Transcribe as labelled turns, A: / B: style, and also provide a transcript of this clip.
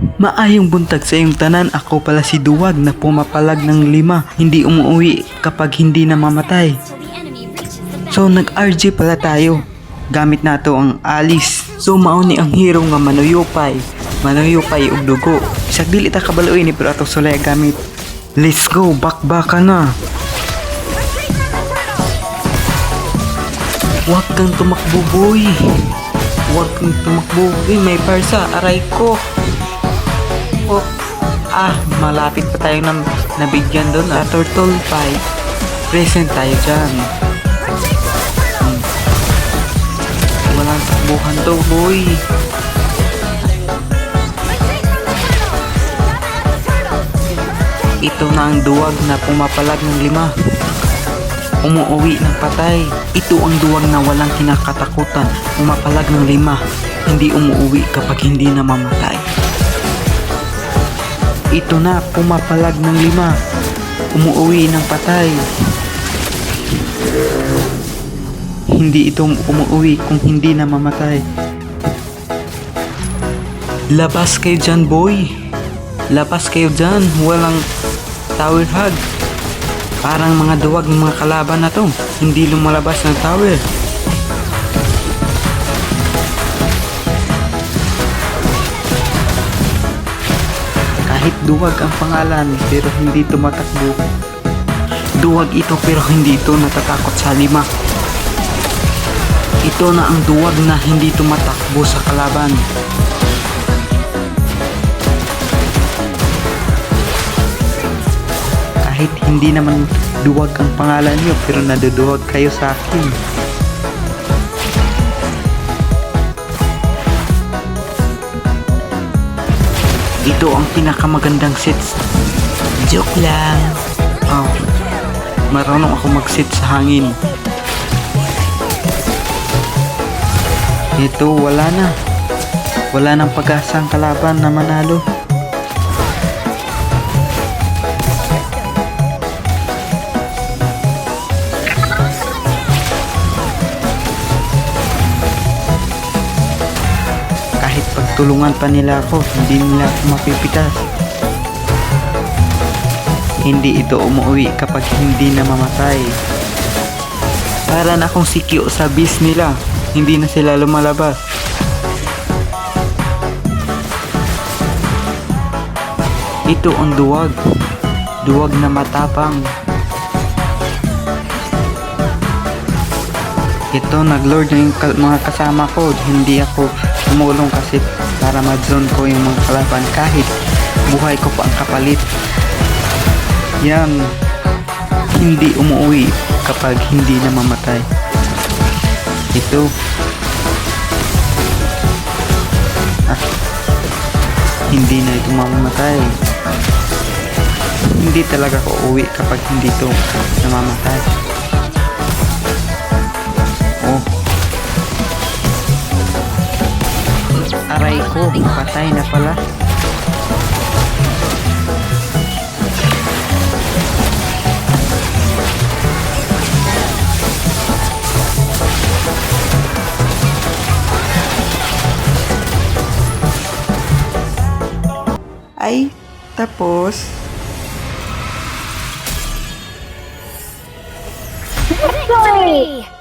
A: Maayong buntag sa iyong tanan, ako pala si Duwag na pumapalag ng lima, hindi umuwi kapag hindi namamatay. So nag-RG pala tayo. Gamit nato ang alis. So mauni ang hero nga manuyupay. Manuyupay og dugo. Isag dili ta kabaluin ni pero ato sulay gamit. Let's go, bakbaka na. Huwag kang tumakbo, boy. Huwag kang tumakbo, boy. May parsa, aray ko. Oh, ah, malapit pa tayo na nabigyan doon. Ah, turtle fight. Present tayo dyan. Hmm. Walang takbuhan to, boy. Ito na ang duwag na pumapalag ng lima. Umuuwi ng patay. Ito ang duwag na walang kinakatakutan. Pumapalag ng lima. Hindi umuuwi kapag hindi namamatay. Ito na, pumapalag ng lima. Umuuwi ng patay. Hindi ito umuuwi kung hindi namamatay. Labas kayo dyan, boy. Labas kayo dyan. Walang tower hug. Parang mga duwag ng mga kalaban na to. Hindi lumalabas ng tower. Kahit duwag ang pangalan pero hindi tumatakbo. Duwag ito pero hindi ito natatakot sa lima. Ito na ang duwag na hindi tumatakbo sa kalaban. Kahit hindi naman duwag ang pangalan niyo pero naduduwag kayo sa akin. Ito ang pinakamagandang sets. Joke lang. Oh, marunong ako mag-sit sa hangin. Ito, wala na. Wala nang pag-asa ang kalaban na manalo. Kahit pagtulungan pa nila ako, hindi nila ako mapipitas. Hindi ito umuwi kapag hindi namamatay. Para na akong sikyo sa bis nila, hindi na sila lumalabas. Ito ang duwag. Duwag na matapang. Ito, nag-lord na yung mga kasama ko. Hindi ako tumulong kasi para ma-zone ko yung mga kalaban kahit buhay ko pa ang kapalit. Yan. Hindi umuwi kapag hindi namamatay. Ito. Ah. Hindi na ito mamamatay. Hindi talaga ako uwi kapag hindi ito namamatay. Aray ko, patay na pala. Ay, tapos.
B: victory!